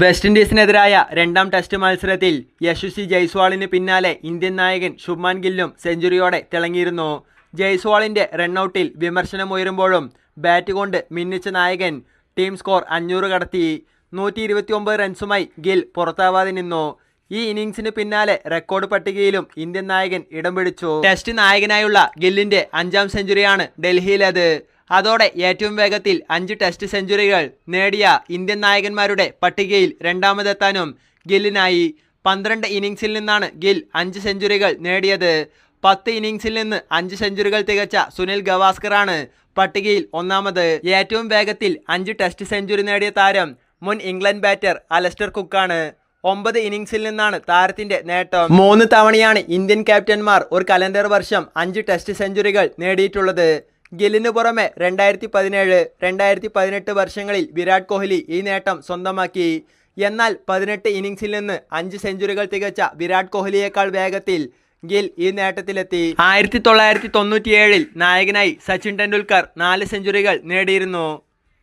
West ഇൻഡീസിനെതിരായ രണ്ടാം test മത്സരത്തിൽ യശസ്വി ജയ്സ്വാളിന് പിന്നാലെ ഇന്ത്യൻ നായകൻ ശുഭ്മാൻ ഗില്ലും സെഞ്ചുറിയോടെ തിളങ്ങിയിരുന്നു. ജയ്സ്വാളിന്റെ റണ്ണൌട്ടിൽ വിമർശനമുയരുമ്പോഴും ബാറ്റ് കൊണ്ട് മിന്നിച്ച നായകൻ ടീം സ്കോർ അഞ്ഞൂറ് കടത്തി നൂറ്റി ഇരുപത്തിയൊമ്പത് റൺസുമായി ഗിൽ പുറത്താവാതെ നിന്നു. ഈ ഇന്നിംഗ്സിന് പിന്നാലെ റെക്കോർഡ് പട്ടികയിലും ഇന്ത്യൻ നായകൻ ഇടം പിടിച്ചു. ടെസ്റ്റ് നായകനായുള്ള ഗില്ലിന്റെ അഞ്ചാം സെഞ്ചുറിയാണ് ഡൽഹിയിലത്. അതോടെ ഏറ്റവും വേഗത്തിൽ അഞ്ച് ടെസ്റ്റ് സെഞ്ചുറികൾ നേടിയ ഇന്ത്യൻ നായകന്മാരുടെ പട്ടികയിൽ രണ്ടാമതെത്താനും ഗില്ലിനായി പന്ത്രണ്ട് ഇന്നിങ്സിൽ നിന്നാണ് ഗിൽ അഞ്ച് സെഞ്ചുറികൾ നേടിയത്. പത്ത് ഇന്നിങ്സിൽ നിന്ന് അഞ്ച് സെഞ്ചുറികൾ തികച്ച സുനിൽ ഗവാസ്കറാണ് പട്ടികയിൽ ഒന്നാമത്. ഏറ്റവും വേഗത്തിൽ അഞ്ച് ടെസ്റ്റ് സെഞ്ചുറി നേടിയ താരം മുൻ ഇംഗ്ലണ്ട് ബാറ്റർ അലസ്റ്റർ കുക്കാണ്. ഒമ്പത് ഇന്നിങ്സിൽ നിന്നാണ് താരത്തിന്റെ നേട്ടം. മൂന്ന് തവണയാണ് ഇന്ത്യൻ ക്യാപ്റ്റന്മാർ ഒരു കലണ്ടർ വർഷം അഞ്ച് ടെസ്റ്റ് സെഞ്ചുറികൾ നേടിയിട്ടുള്ളത്. ഗില്ലിനു പുറമെ രണ്ടായിരത്തി പതിനേഴ് രണ്ടായിരത്തി പതിനെട്ട് വർഷങ്ങളിൽ വിരാട് കോഹ്ലി ഈ നേട്ടം സ്വന്തമാക്കി. എന്നാൽ പതിനെട്ട് ഇന്നിംഗ്സിൽ നിന്ന് അഞ്ച് സെഞ്ചുറികൾ തികച്ച വിരാട് കോഹ്ലിയേക്കാൾ വേഗത്തിൽ ഗിൽ ഈ നേട്ടത്തിലെത്തി. ആയിരത്തി തൊള്ളായിരത്തി തൊണ്ണൂറ്റിയേഴിൽ നായകനായി സച്ചിൻ ടെണ്ടുൽക്കർ നാല് സെഞ്ചുറികൾ നേടിയിരുന്നു.